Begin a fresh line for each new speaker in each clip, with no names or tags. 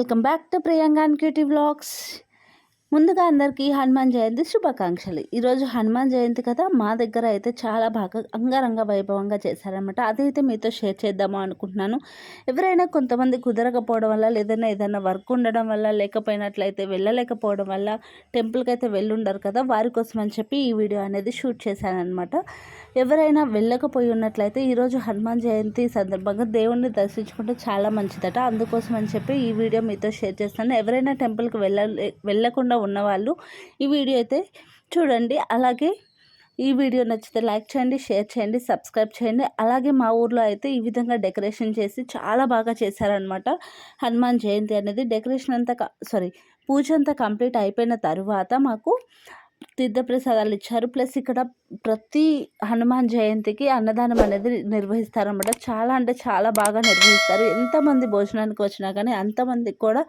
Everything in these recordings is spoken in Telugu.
welcome back to Priyanka and cutie vlogs ముందుగా అందరికీ హనుమాన్ జయంతి శుభాకాంక్షలు ఈరోజు హనుమాన్ జయంతి కదా మా దగ్గర అయితే చాలా బాగా అంగరంగ వైభవంగా చేశారనమాట అదైతే మీతో షేర్ చేద్దాము అనుకుంటున్నాను ఎవరైనా కొంతమంది కుదరకపోవడం వల్ల లేదన్నా ఏదైనా వర్క్ ఉండడం వల్ల లేకపోయినట్లయితే వెళ్ళలేకపోవడం వల్ల టెంపుల్కి అయితే వెళ్ళుండరు కదా వారి కోసం అని చెప్పి ఈ వీడియో అనేది షూట్ చేశానమాట ఎవరైనా వెళ్ళకపోయి ఉన్నట్లయితే ఈరోజు హనుమాన్ జయంతి సందర్భంగా దేవుణ్ణి దర్శించుకుంటే చాలా మంచిదట అందుకోసం అని చెప్పి ఈ వీడియో మీతో షేర్ చేస్తాను ఎవరైనా టెంపుల్కి వెళ్ళ వెళ్ళకుండా ఉన్నవాళ్ళు ఈ వీడియో అయితే చూడండి అలాగే ఈ వీడియో నచ్చితే లైక్ చేయండి షేర్ చేయండి సబ్స్క్రైబ్ చేయండి అలాగే మా ఊర్లో అయితే ఈ విధంగా డెకరేషన్ చేసి చాలా బాగా చేశారనమాట హనుమాన్ జయంతి అనేది డెకరేషన్ అంతా సారీ పూజ అంతా కంప్లీట్ అయిపోయిన తర్వాత మాకు తీర్థప్రసాదాలు ఇచ్చారు ప్లస్ ఇక్కడ ప్రతి హనుమాన్ జయంతికి అన్నదానం అనేది నిర్వహిస్తారనమాట చాలా అంటే చాలా బాగా నిర్వహిస్తారు ఎంతమంది భోజనానికి వచ్చినా కానీ అంతమందికి కూడా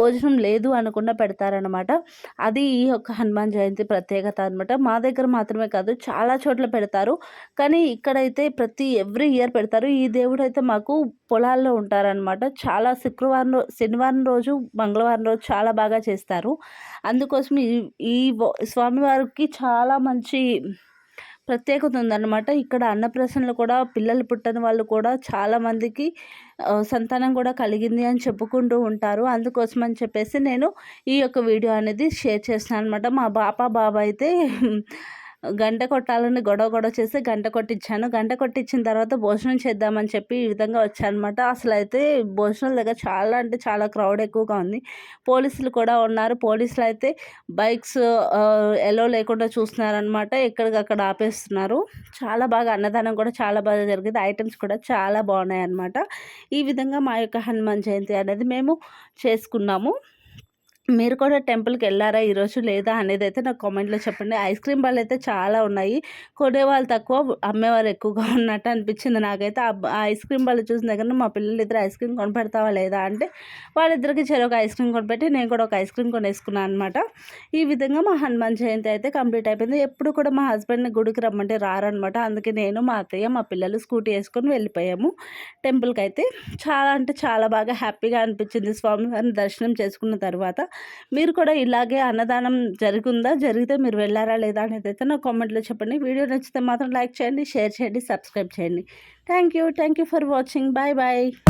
భోజనం లేదు అనకుండా పెడతారనమాట అది ఈ యొక్క హనుమాన్ జయంతి ప్రత్యేకత అనమాట మా దగ్గర మాత్రమే కాదు చాలా చోట్ల పెడతారు కానీ ఇక్కడైతే ప్రతి ఎవ్రీ ఇయర్ పెడతారు ఈ దేవుడు అయితే మాకు పొలాల్లో ఉంటారనమాట చాలా శుక్రవారం శనివారం రోజు మంగళవారం రోజు చాలా బాగా చేస్తారు అందుకోసం ఈ ఈ స్వామివారికి చాలా మంచి ప్రత్యేకత ఉందన్నమాట ఇక్కడ అన్నప్రసన్నలు కూడా పిల్లలు పుట్టని వాళ్ళు కూడా చాలామందికి సంతానం కూడా కలిగింది అని చెప్పుకుంటూ ఉంటారు అందుకోసం అని చెప్పేసి నేను ఈ యొక్క వీడియో అనేది షేర్ చేస్తాను అనమాట మా పాప బాబా అయితే గంట కొట్టాలని గొడవ గొడవ చేసి గంట కొట్టించాను గంట కొట్టించిన తర్వాత భోజనం చేద్దామని చెప్పి ఈ విధంగా వచ్చానమాట అసలు అయితే భోజనం దగ్గర చాలా అంటే చాలా క్రౌడ్ ఎక్కువగా ఉంది పోలీసులు కూడా ఉన్నారు పోలీసులు అయితే బైక్స్ ఎలో లేకుండా చూస్తున్నారనమాట ఎక్కడికక్కడ ఆపేస్తున్నారు చాలా బాగా అన్నదానం కూడా చాలా బాగా జరిగింది ఐటమ్స్ కూడా చాలా బాగున్నాయి అనమాట ఈ విధంగా మా యొక్క హనుమాన్ జయంతి అనేది మేము చేసుకున్నాము మీరు కూడా టెంపుల్కి వెళ్ళారా ఈరోజు లేదా అనేది అయితే నాకు కామెంట్లో చెప్పండి ఐస్ క్రీమ్ బాల్ అయితే చాలా ఉన్నాయి కొనేవాళ్ళు తక్కువ అమ్మేవారు ఎక్కువగా ఉన్నట్టు అనిపించింది నాకైతే ఆ ఐస్ క్రీమ్ బాల్ చూసిన దగ్గర మా పిల్లలు ఇద్దరు ఐస్ క్రీమ్ కొనపెడతావా లేదా అంటే వాళ్ళిద్దరికి చెరు ఒక ఐస్ క్రీమ్ కొనిపెట్టి నేను కూడా ఒక ఐస్ క్రీమ్ కొనేసుకున్నాను అనమాట ఈ విధంగా మా హనుమాన్ జయంతి అయితే కంప్లీట్ అయిపోయింది ఎప్పుడు కూడా మా హస్బెండ్ని గుడికి రమ్మంటే రారనమాట అందుకే నేను మా అత్తయ్య మా పిల్లలు స్కూటీ వేసుకొని వెళ్ళిపోయాము టెంపుల్కి అయితే చాలా అంటే చాలా బాగా హ్యాపీగా అనిపించింది స్వామివారిని దర్శనం చేసుకున్న తర్వాత మీరు కూడా ఇలాగే అన్నదానం జరుగుందా జరిగితే మీరు వెళ్ళారా లేదా అనేది అయితే నా కామెంట్లో చెప్పండి వీడియో నచ్చితే మాత్రం లైక్ చేయండి షేర్ చేయండి సబ్స్క్రైబ్ చేయండి thank you thank you for watching bye bye